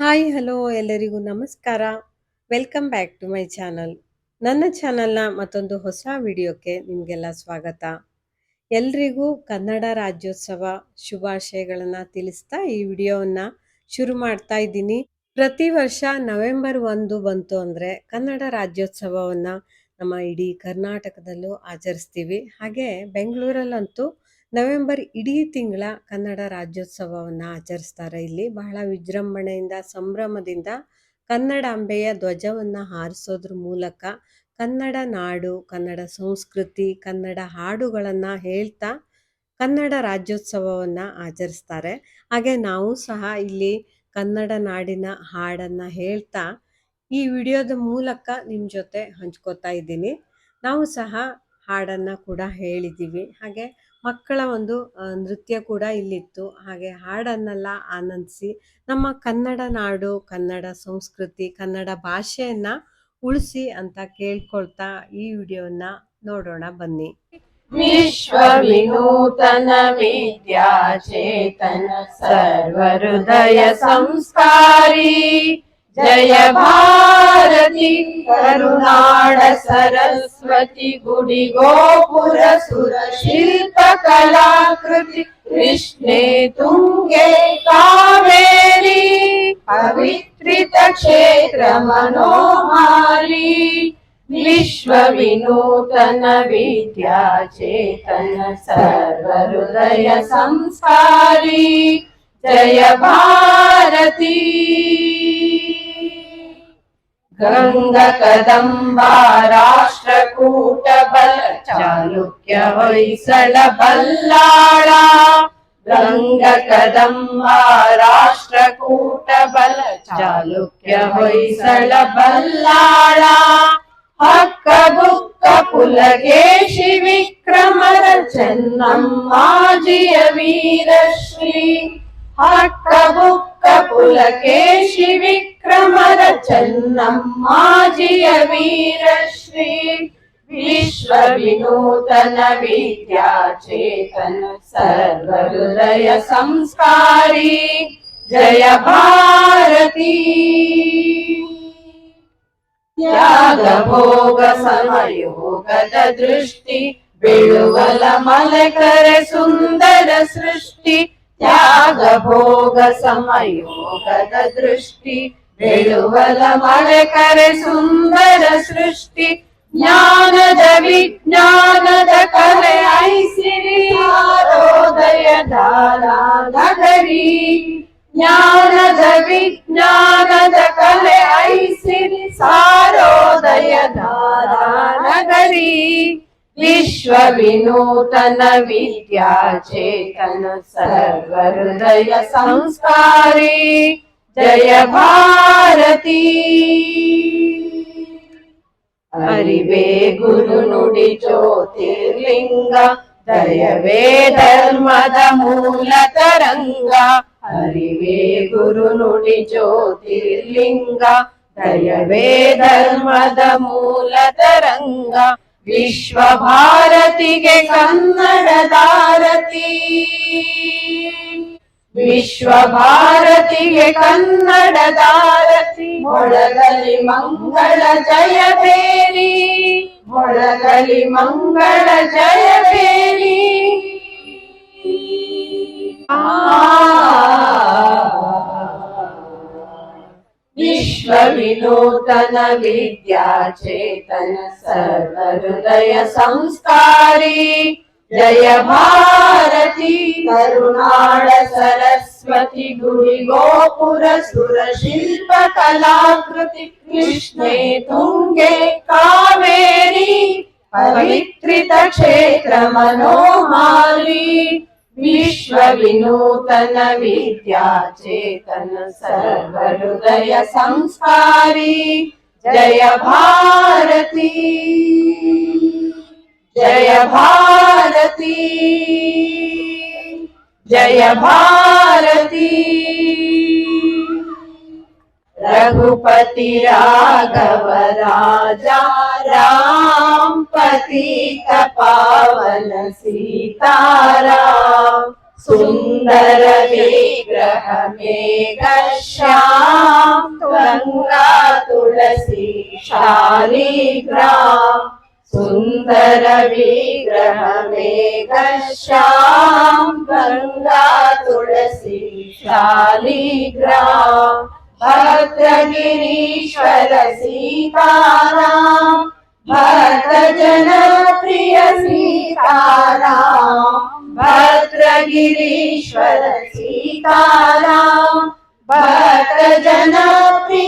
Hi, hello ಎಲ್ಲರಿಗೂ ನಮಸ್ಕಾರ. Welcome back to my channel. ನನ್ನ ಚಾನಲ್ನ ಮತ್ತೊಂದು ಹೊಸ ವಿಡಿಯೋಕ್ಕೆ ನಿಮಗೆಲ್ಲ ಸ್ವಾಗತ. ಎಲ್ರಿಗೂ ಕನ್ನಡ ರಾಜ್ಯೋತ್ಸವ ಶುಭಾಶಯಗಳನ್ನು ತಿಳಿಸ್ತಾ ಈ ವಿಡಿಯೋವನ್ನು ಶುರು ಮಾಡ್ತಾ ಇದ್ದೀನಿ. ಪ್ರತಿ ವರ್ಷ ನವೆಂಬರ್ ಒಂದು ಬಂತು ಅಂದರೆ ಕನ್ನಡ ರಾಜ್ಯೋತ್ಸವವನ್ನು ನಮ್ಮ ಇಡೀ ಕರ್ನಾಟಕದಲ್ಲೂ ಆಚರಿಸ್ತೀವಿ. ಹಾಗೆ ಬೆಂಗಳೂರಲ್ಲಂತೂ ನವೆಂಬರ್ ಇಡೀ ತಿಂಗಳ ಕನ್ನಡ ರಾಜ್ಯೋತ್ಸವವನ್ನು ಆಚರಿಸ್ತಾರೆ. ಇಲ್ಲಿ ಬಹಳ ವಿಜೃಂಭಣೆಯಿಂದ, ಸಂಭ್ರಮದಿಂದ ಕನ್ನಡಾಂಬೆಯ ಧ್ವಜವನ್ನು ಹಾರಿಸೋದ್ರ ಮೂಲಕ ಕನ್ನಡ ನಾಡು, ಕನ್ನಡ ಸಂಸ್ಕೃತಿ, ಕನ್ನಡ ಹಾಡುಗಳನ್ನು ಹೇಳ್ತಾ ಕನ್ನಡ ರಾಜ್ಯೋತ್ಸವವನ್ನು ಆಚರಿಸ್ತಾರೆ. ಹಾಗೆ ನಾವು ಸಹ ಇಲ್ಲಿ ಕನ್ನಡ ನಾಡಿನ ಹಾಡನ್ನು ಹೇಳ್ತಾ ಈ ವಿಡಿಯೋದ ಮೂಲಕ ನಿಮ್ಮ ಜೊತೆ ಹಂಚ್ಕೋತಾ ಇದ್ದೀನಿ. ನಾವು ಸಹ ಹಾಡನ್ನು ಕೂಡ ಹೇಳಿದ್ದೀವಿ ಹಾಗೆ ಮಕ್ಕಳ ಒಂದು ನೃತ್ಯ ಕೂಡ ಇಲ್ಲಿತ್ತು. ಹಾಗೆ ಹಾಡನ್ನೆಲ್ಲ ಆನಂದಿಸಿ ನಮ್ಮ ಕನ್ನಡ ನಾಡು, ಕನ್ನಡ ಸಂಸ್ಕೃತಿ, ಕನ್ನಡ ಭಾಷೆಯನ್ನ ಉಳಿಸಿ ಅಂತ ಕೇಳ್ಕೊಳ್ತಾ ಈ ವಿಡಿಯೋನ ನೋಡೋಣ ಬನ್ನಿ. ವಿಶ್ವ ವಿನೂತನ ಹೃದಯ ಸರ್ವಹೃದಯ जय भारति करुणाड सरस्वति गुडि गोपुर सुरशिल्पकलाकृति कृष्णे तुङ्गे कावेरी पवित्रितक्षेत्रमनोहारी विश्वविनूतन विद्या चेतन सर्वहृदय संस्कारी जय भारती ಗಂಗ ಕದಂಬ ರಾಷ್ಟ್ರಕೂಟ ಬಲ ಚಾಲುಕ್ಯ ಹೊಯ್ಸಳ ಬಲ್ಲಾಳ ಗಂಗ ಕದಂಬ ರಾಷ್ಟ್ರಕೂಟ ಬಲ ಚಾಲುಕ್ಯ ಹೊಯ್ಸಳ ಬಲ್ಲಾಳ ಹಕ್ಕ అమర చెన్నమ్మాజియ వీరశ్రీ. విశ్వ వినూతన విద్యా చేతన సర్వహృదయ సంస్కారీ. జయ భారతి. త్యాగభోగ సమయోగದ దృష్టి బిಳುవల మలకర సుందర సృష్టి. త్యాగభోగ సమయోగద దృష్టి ದೃಷ್ಟಿ ಬಿಳುವಲ ಮಲಕರೆ ಸುಂದರ ಸೃಷ್ಟಿ ತ್ಯಾಗ ಭೋಗ ಸಮಯೋಗದ ದೃಷ್ಟಿ ಬೆಳುವಲ ಮಲಕರೆ ಸುಂದರ ಸೃಷ್ಟಿ ಜ್ಞಾನದ ವಿಜ್ಞಾನದ ಕಲೆ ಐಸಿರಿ ಆರೋದಯ ನಗರಿ ಜ್ಞಾನದ ವಿಜ್ಞಾನದ ಕಲೆ ಜಯ ಭಾರತಿ. ಅರಿವೇ ಗುರು ನುಡಿ ಜ್ಯೋತಿರ್ಲಿಂಗ ದಯವೇ ಧರ್ಮದ ಮೂಲ ತರಂಗ. ಅರಿವೇ ಗುರು ನುಡಿ ಜ್ಯೋತಿರ್ಲಿಂಗ ದಯವೇ ಧರ್ಮದ ಮೂಲ ತರಂಗ. ವಿಶ್ವ ಭಾರತಿಗೆ ಕನ್ನಡದಾರತಿ ವಿಶ್ವ ಭಾರತಿಗೆ ಕನ್ನಡದಾರತಿ ಮೊಳಗಲಿ ಮಂಗಳ ಜಯ ಬೇರಿ ಮೊಳಗಲಿ ಮಂಗಳ ಜಯ ಬೇರಿ ವಿಶ್ವ ವಿನೂತನ ವಿದ್ಯಾಚೇತನ ಸರ್ವಹೃದಯ ಸಂಸ್ಕಾರಿ జయ భారతి కరుణాళ సరస్వతి గుడి గోపుర సుర శిల్ప కళాకృతి కృష్ణే తుంగే కావేరి పవిత్రిత క్షేత్ర మనోహారీ విశ్వవినూతన విద్యా చేతన సర్వహృదయ సంస్కారీ జయ భారతి జయ భారతి भारती। जय भारती। रघुपति राघव राजा राम, पति कपावन सीताराम। सुन्दर विग्रह मेघश्याम गङ्गा तुलसी शालिग्राम। सुन्दरविग्रहमेघश्यां गङ्गा तुलसी शालिग्रा भद्रगिरीश्वर सीताराम भद्रजनप्रिय सीताराम भद्रगिरीश्वर सीताराम प्रिय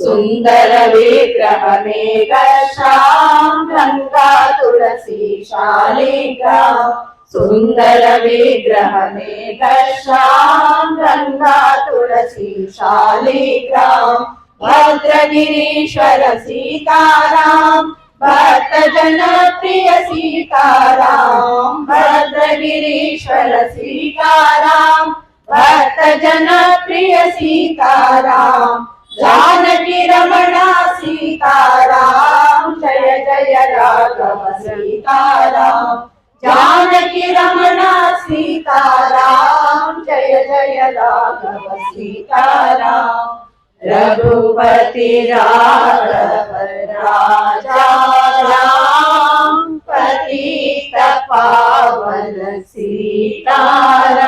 సుందర విగ్రహమేక శ్యాంగా తులసి శాలిగా. సుందర విగ్రహమేక శ్యాంగా తులసి శాలిగా. భద్రగిరీశ్వర సీతారాం భక్త జనప్రియ సీతారాం భద్రగిరీశ్వర సీతారాం భక్త జనప్రియ సీతారాం. जानकी रमणा सीताराम, जय जय राघव सीताराम। जानकी रमणा सीताराम, जय जय राघव सीताराम। रघुपति राघव राजा राम, पतित पावन सीताराम।